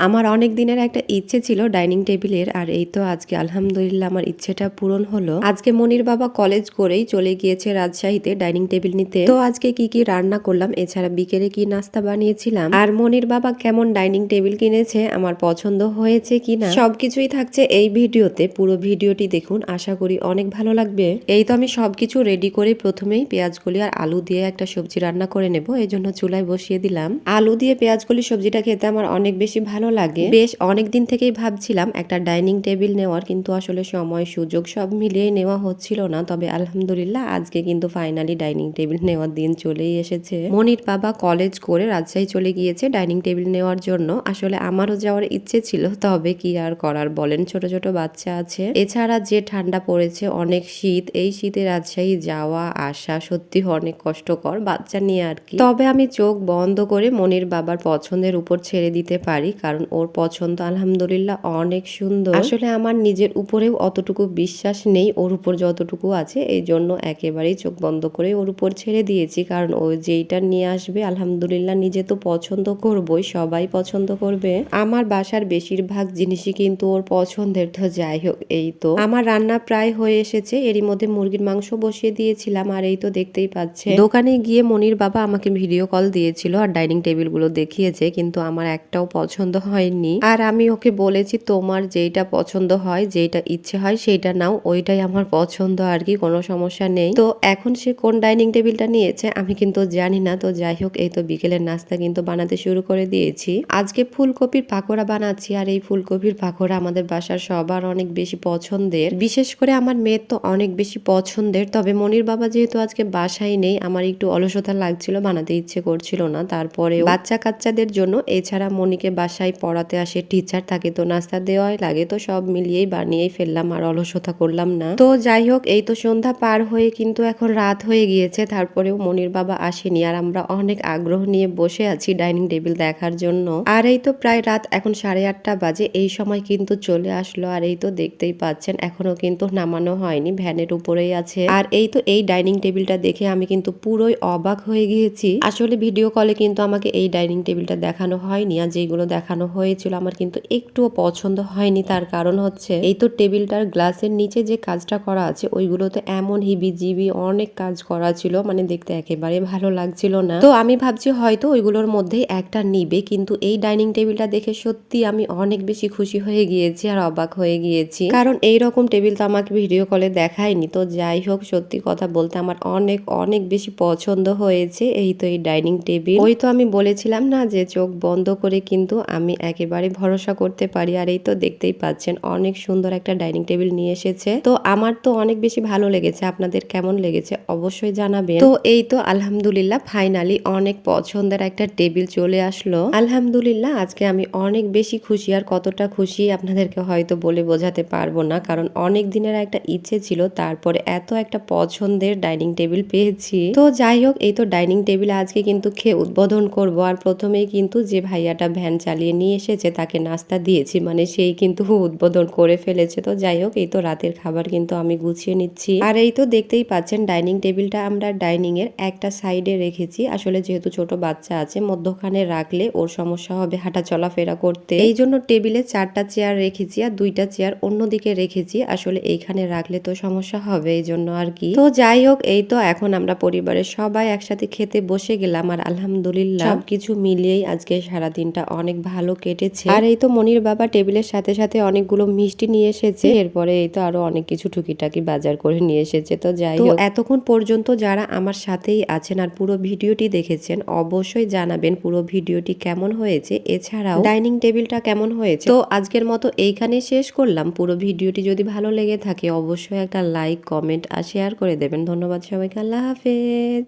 আমার অনেক দিনের একটা ইচ্ছে ছিল ডাইনিং টেবিলের, আর এই তো আজকে আলহামদুলিল্লাহ আমার ইচ্ছেটা পূরণ হলো। আজকে মনির বাবা কলেজ করেই চলে গিয়েছে রাজশাহীতে ডাইনিং টেবিল নিতে। তো আজকে কি কি রান্না করলাম, এছাড়া বিকেলে কি নাস্তা বানিয়েছিলাম? আর মনির বাবা কেমন ডাইনিং টেবিল কিনেছে, আমার পছন্দ হয়েছে কিনা? সবকিছুই থাকছে এই ভিডিওতে, পুরো ভিডিওটি দেখুন, আশা করি অনেক ভালো লাগবে। এই তো আমি সবকিছু রেডি করে প্রথমেই পেঁয়াজগুলি আর আলু দিয়ে একটা সবজি রান্না করে নেব এই জন্য চুলায় বসিয়ে দিলাম। আলু দিয়ে পেঁয়াজগুলি সবজিটা খেতে আমার অনেক বেশি ভালো লাগে। বেশ অনেক দিন থেকেই ভাবছিলাম একটা ডাইনিং টেবিল নেওয়ার, কিন্তু আসলে সময়, সুযোগ সব মিলিয়ে নেওয়া হচ্ছিল না। তবে আলহামদুলিল্লাহ, আজকে কিন্তু ফাইনালি ডাইনিং টেবিল নেওয়ার দিন চলেই এসেছে। মনির বাবা কলেজ করে রাজশাহী চলে গিয়েছে ডাইনিং টেবিল নেওয়ার জন্য। আসলে আমারও যাওয়ার ইচ্ছে ছিল, তবে কি আর করার বলেন, ছোট ছোট বাচ্চা আছে। এছাড়া যে ঠান্ডা পড়েছে, অনেক শীত, এই শীতে রাজশাহী যাওয়া, আসা সত্যি অনেক কষ্টকর বাচ্চা নিয়ে আর কি। তবে আমি চোখ বন্ধ করে মনির বাবার পছন্দের উপর ছেড়ে দিতে পারি, কারণ ওর পছন্দ আলহামদুলিল্লাহ অনেক সুন্দর। আসলে আমার নিজের উপরেও অতটুকু বিশ্বাস নেই, ওর উপর যতটুকু আছে, এই জন্য একেবারেই চোখ বন্ধ করে ওর উপর ছেড়ে দিয়েছি। কারণ ও যেইটা নিয়ে আসবে, আলহামদুলিল্লাহ নিজে তো পছন্দ করবই, সবাই পছন্দ করবে। আমার বাসার বেশিরভাগ জিনিসই কিন্তু ওর পছন্দের তো যাই হোক, এই তো। আমার রান্না প্রায় হয়ে এসেছে, এরই মধ্যে মুরগির মাংস বসিয়ে দিয়েছিলাম, আর এই তো দেখতেই পাচ্ছে দোকানে গিয়ে মনির বাবা আমাকে ভিডিও কল দিয়েছিল আর ডাইনিং টেবিলগুলো দেখিয়েছে, কিন্তু আমার একটাও পছন্দ হয়নি। আর আমি ওকে বলেছি, তোমার যেইটা পছন্দ হয়, যেইটা ইচ্ছে হয়, সেইটা নাও। ওইটাই আমার পছন্দ আর কি, কোনো সমস্যা নেই। তো এখন সে কোন ডাইনিং টেবিলটা নিয়েছে, আমি কিন্তু জানি না। তো যাই হোক, এই তো বিকেলের নাস্তা কিন্তু বানাতে শুরু করে দিয়েছি। আজকে ফুলকপির পাকোড়া বানাচ্ছি, আর এই ফুলকপির পাকোড়া আমাদের বাসার সবার অনেক বেশি পছন্দের। বিশেষ করে আমার মেয়ের তো অনেক বেশি পছন্দের। তবে মনির বাবা যেহেতু আজকে বাসায় নেই, আমার একটু অলসতা লাগছিল, বানাতে ইচ্ছে করছিল না। তারপরে বাচ্চা কাচ্চাদের জন্য, এছাড়া মনিকে বাসায় পড়াতে আসে টিচার থাকে তো নাস্তা দেওয়াই লাগে, তো সব মিলিয়েই বানিয়েই ফেললাম আর অলসতা করলাম না। তো যাই হোক, এই তো সন্ধ্যা পার হয়ে কিন্তু এখন রাত হয়ে গিয়েছে, তারপরেও মনির বাবা আসেনি আর আমরা অনেক আগ্রহ নিয়ে বসে আছি ডাইনিং টেবিল দেখার জন্য। আর এই তো প্রায় রাত এখন সাড়ে আটটা বাজে, এই সময় কিন্তু চলে আসলো আর এই তো দেখতেই পাচ্ছেন, এখনও কিন্তু নামানো হয়নি, ভ্যানের উপরেই আছে। আর এই তো এই ডাইনিং টেবিলটা দেখে আমি কিন্তু পুরোই অবাক হয়ে গিয়েছি। আসলে ভিডিও কলে কিন্তু আমাকে এই ডাইনিং টেবিলটা দেখানো হয়নি আর যেগুলো দেখানো হয়েছিল, আমার কিন্তু একটুও পছন্দ হয়নি। তার কারণ হচ্ছে, এই তো টেবিলটার গ্লাসের নিচে যে কাজটা করা আছে, ওইগুলোতে এমন হিবি জিবি অনেক কাজ করা ছিল মানে দেখতে একেবারে ভালো লাগছিল না। তো আমি ভাবছি হয়তো ওইগুলোর মধ্যে একটা নিবে, কিন্তু এই ডাইনিং টেবিলটা দেখে সত্যি আমি অনেক বেশি খুশি হয়ে গিয়েছি আর অবাক হয়ে গিয়েছি। কারণ এই রকম টেবিল তো আমাকে ভিডিও কলে দেখায়নি, তো যাই হোক, সত্যি কথা বলতে আমার অনেক অনেক বেশি পছন্দ হয়েছে এই তো এই ডাইনিং টেবিল। ওই তো আমি বলেছিলাম না যে চোখ বন্ধ করে কিন্তু আমি একেবারে ভরসা করতে পারি। আর এই তো দেখতেই পাচ্ছেন, অনেক সুন্দর একটা ডাইনিং টেবিল নিয়ে এসেছে। তো আমার তো অনেক বেশি ভালো লেগেছে। আপনাদের কেমন লেগেছে অবশ্যই জানাবেন। তো এই তো আলহামদুলিল্লাহ ফাইনালি অনেক পছন্দের একটা টেবিল চলে আসলো। আলহামদুলিল্লাহ, আজকে আমি অনেক বেশি খুশি। আর কতটা খুশি আপনাদেরকে হয়তো বলে বোঝাতে পারব না। কারণ অনেক দিনের একটা ইচ্ছে ছিল, তারপরে এত একটা পছন্দের ডাইনিং টেবিল পেয়েছি। তো যাই হোক, এই তো ডাইনিং টেবিল আজকে কিন্তু খেয়ে উদ্বোধন করব। আর প্রথমেই কিন্তু যে ভাইয়াটা ভ্যান চালিয়ে নিয়ে এসেছে তাকে নাস্তা দিয়েছি মানে সেই কিন্তু উদ্বোধন করে ফেলেছে। তো যাই হোক, এই তো রাতের খাবার কিন্তু আমি গুছিয়ে নিচ্ছি। আর এই তো দেখতেই পাচ্ছেন, ডাইনিং টেবিলটা আমরা ডাইনিং এর একটা সাইডে রেখেছি। আসলে যেহেতু ছোট বাচ্চা আছে, মধ্যখানে রাখলে ওর সমস্যা হবে হাঁটা চলাফেরা করতে। এই জন্য টেবিলে চারটা চেয়ার রেখেছি আর দুইটা চেয়ার অন্যদিকে রেখেছি। আসলে এইখানে রাখলে তো সমস্যা হবে, এই জন্য আর কি। তো যাই হোক, এই তো এখন আমরা পরিবারের সবাই একসাথে খেতে বসে গেলাম আর আলহামদুলিল্লাহ। সবকিছু মিলিয়েই আজকে সারা দিনটা অনেক ভালো কেটেছে। আর এই তো মনির বাবা টেবিলের সাথে সাথে অনেকগুলো মিষ্টি নিয়ে এসেছে। এরপরে এই তো আরও অনেক কিছু টুকিটাকি বাজার করে নিয়ে এসেছে। তো যাই হোক। এতক্ষণ পর্যন্ত যারা আমার সাথেই আছেন আর পুরো ভিডিওটি দেখেছেন অবশ্যই জানাবেন পুরো ভিডিওটি কেমন হয়েছে। এছাড়াও ডাইনিং টেবিলটা কেমন হয়েছে? তো আজকের মতো এইখানে শেষ করলাম। পুরো ভিডিওটি যদি ভালো লেগে থাকে অবশ্যই একটা লাইক কমেন্ট আর শেয়ার করে দেবেন। ধন্যবাদ সবাইকে। আল্লাহ হাফেজ।